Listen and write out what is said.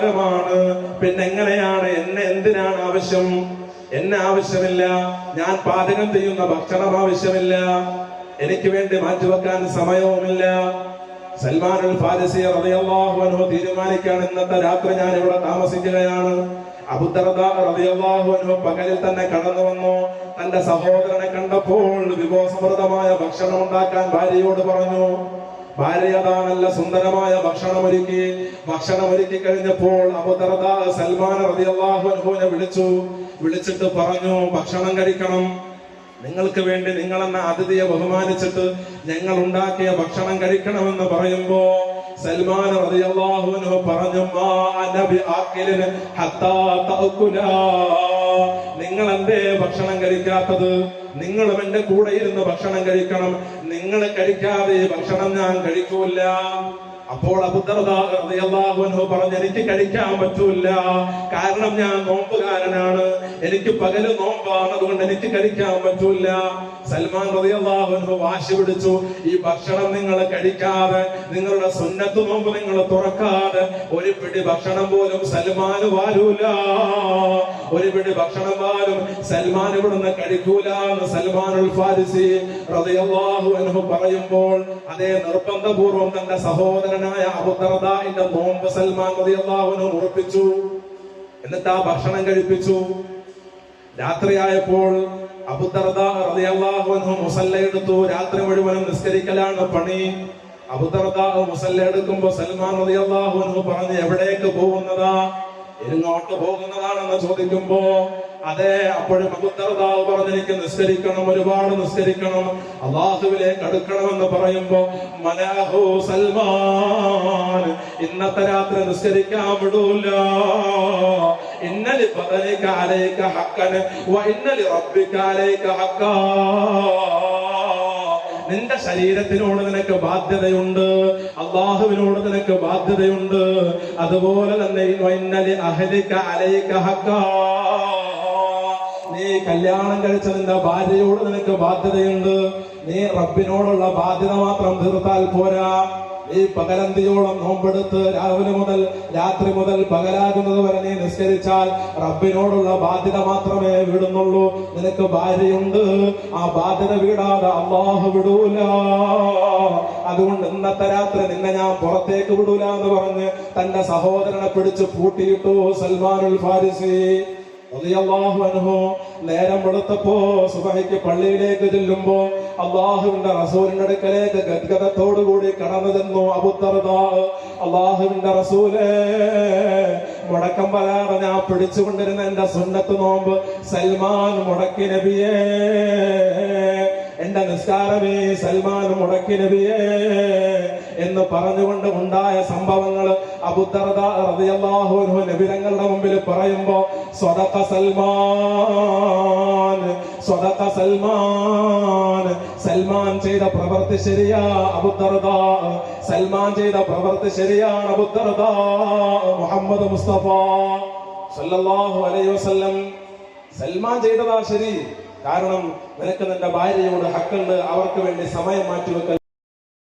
ഭാഗമാണ് പിന്നെ എങ്ങനെയാണ്? എന്നെ എന്തിനാണ് ആവശ്യം? എന്നെ ആവശ്യമില്ല. ഞാൻ പാചകം ചെയ്യുന്ന ഭക്ഷണം ആവശ്യമില്ല. എനിക്ക് വേണ്ടി മാറ്റിവെക്കാൻ സമയവുമില്ല. സൽമാൻ അൽ ഫാരിസി റളിയല്ലാഹു അൻഹു ഇന്നത്തെ രാത്രി ഞാൻ ഇവിടെ താമസിക്കുകയാണ്. അബുദർദ റളിയല്ലാഹു അൻഹു പകലിൽ തന്നെ കടന്നു വന്നു. തന്റെ സഹോദരനെ കണ്ടപ്പോൾ വിഭവസമൃദ്ധമായ ഭക്ഷണം ഉണ്ടാക്കാൻ ഭാര്യയോട് പറഞ്ഞു. ഭാര്യ അതാ നല്ല സുന്ദരമായ ഭക്ഷണം ഒരുക്കി ഭക്ഷണം ഒരുക്കി കഴിഞ്ഞപ്പോൾ അബുദർദ സൽമാൻ റളിയല്ലാഹു അൻഹുവിനെ വിളിച്ചു. വിളിച്ചിട്ട് പറഞ്ഞു ഭക്ഷണം കഴിക്കണം. നിങ്ങൾക്ക് വേണ്ടി നിങ്ങൾ എന്ന അതിഥിയെ ബഹുമാനിച്ചിട്ട് ഞങ്ങൾ ഉണ്ടാക്കിയ ഭക്ഷണം കഴിക്കണമെന്ന് പറയുമ്പോ സൽമാൻ റളിയല്ലാഹു അൻഹു പറഞ്ഞു മാ അന ബിആഖിലിൻ ഹത്താ തഅകുലാ നിങ്ങൾ എന്തേ ഭക്ഷണം കഴിക്കാത്തത്? നിങ്ങളും എന്റെ കൂടെ ഇരുന്ന് ഭക്ഷണം കഴിക്കണം. നിങ്ങൾ കഴിക്കാതെ ഭക്ഷണം ഞാൻ കഴിക്കൂല. അപ്പോൾ അബുദർദാഹു പറഞ്ഞു എനിക്ക് കഴിക്കാൻ പറ്റൂല. കാരണം ഞാൻ നോമ്പുകാരനാണ്. എനിക്ക് പകൽ നോമ്പാണ്. അതുകൊണ്ട് എനിക്ക് കഴിക്കാൻ പറ്റൂല. സൽമാൻ റളിയല്ലാഹു വാശി പിടിച്ചു. ഈ ഭക്ഷണം നിങ്ങൾ കഴിക്കാതെ നിങ്ങളുടെ സുന്നത്ത് നോമ്പ് നിങ്ങൾ തുറക്കാതെ ഒരു പിടി ഭക്ഷണം പോലും സൽമാൻ വാരൂല. ഒരു പിടി ഭക്ഷണം പോലും സൽമാൻ ഇവിടുന്ന് കഴിക്കൂല എന്ന് സൽമാനുൽ ഫാരിസി റളിയല്ലാഹു അൻഹു പറയുമ്പോൾ അതേ നിർബന്ധപൂർവം തന്റെ സഹോദരനായ അബുദർദാന്റെ നോമ്പ് സൽമാൻ റളിയല്ലാഹു അൻഹു ഉറപ്പിച്ചു എന്നിട്ട് ആ ഭക്ഷണം കഴിപ്പിച്ചു. രാത്രിയായപ്പോൾ അബുദർദ റളിയല്ലാഹു അൻഹു മുസല്ല എടുത്തു. രാത്രി മുഴുവനും നിസ്കരിക്കലാണ് പണി. അബുദർദ മുസല്ല എടുക്കുമ്പോ സൽമാൻ റളിയല്ലാഹു അൻഹു പറഞ്ഞു എവിടേക്ക് പോകുന്നതാ? എങ്ങോട്ട് പോകുന്നതാണെന്ന് ചോദിക്കുമ്പോ അതെ അപ്പോഴും അബുദർദാവ് പറഞ്ഞിരിക്കും നിസ്കരിക്കണം ഒരുപാട് നിസ്കരിക്കണം. അള്ളാഹുവിലേക്ക് അടുക്കണമെന്ന് പറയുമ്പോ മലാഹു സൽമാൻ ഇന്നത്തെ രാത്രി നിസ്കരിക്കാൻ വിടൂല. ഇന്നലി ഹക്കൻ വ ഇന്നലി റബ്ബിക അലൈക ഹക്കാ നിന്റെ ശരീരത്തിനോട് നിനക്ക് ബാധ്യതയുണ്ട്. അള്ളാഹുവിനോട് നിനക്ക് ബാധ്യതയുണ്ട്. അതുപോലെ തന്നെ നീ കല്യാണം കഴിച്ച നിന്റെ ഭാര്യയോട് നിനക്ക് ബാധ്യതയുണ്ട്. നീ റബ്ബിനോടുള്ള ബാധ്യത മാത്രം തീർത്താൽ പോരാ. ഈ പകലന്തിയോളം നോമ്പെടുത്ത് രാവിലെ മുതൽ രാത്രി മുതൽ പകലാകുന്നത് വരെ നീ നിസ്കരിച്ചാൽ റബ്ബിനോടുള്ള ബാധ്യത മാത്രമേ വിടുന്നുള്ളൂ. നിനക്ക് ഭാര്യയുണ്ട്. ആ ബാധ്യത വിടാതെ അള്ളാഹു വിടൂല. അതുകൊണ്ട് ഇന്നത്തെ രാത്രി നിന്നെ ഞാൻ പുറത്തേക്ക് വിടൂല എന്ന് പറഞ്ഞ് തന്റെ സഹോദരനെ പിടിച്ച് പൂട്ടിയിട്ടു സൽമാനുൽ ഫാരിസി നേരം വെളുത്തപ്പോ സുബഹിക്ക് പള്ളിയിലേക്ക് ചെല്ലുമ്പോ അള്ളാഹുവിന്റെ റസൂലിന്റെ അടുക്കലേക്ക് ഗദ്ഗതത്തോടുകൂടി കടന്നു ചെന്നു അബുത്തർദ അള്ളാഹുവിന്റെ റസൂലേ മുടക്കം വരാതെ ഞാൻ പിടിച്ചുകൊണ്ടിരുന്ന എന്റെ സുന്നത്ത് നോമ്പ്. സൽമാൻ മുടക്കി നബിയേ എന്റെ നിസ്കാരമേ സൽമാൻ മുടക്കി നബിയേ എന്ന് പറഞ്ഞുകൊണ്ട് ഉണ്ടായ സംഭവങ്ങൾ അബുദർദാഹു നബിതങ്ങളുടെ മുമ്പിൽ പറയുമ്പോ സ്വതക്ക സൽമാൻ. സ്വതക്ക സൽമാൻ. സൽമാൻ ചെയ്ത പ്രവൃത്തി ശരിയാ അബുദർദ സൽമാൻ ചെയ്ത പ്രവൃത്തി ശരിയാണ് അബുദർദ മുഹമ്മദ് മുസ്തഫ സല്ലല്ലാഹു അലൈഹി വസല്ലം. സൽമാൻ ചെയ്തതാ ശരി. കാരണം നിനക്ക് നിന്റെ ഭാര്യയോട് ഹക്കുണ്ട് അവർക്ക് വേണ്ടി സമയം മാറ്റിവെക്കൽ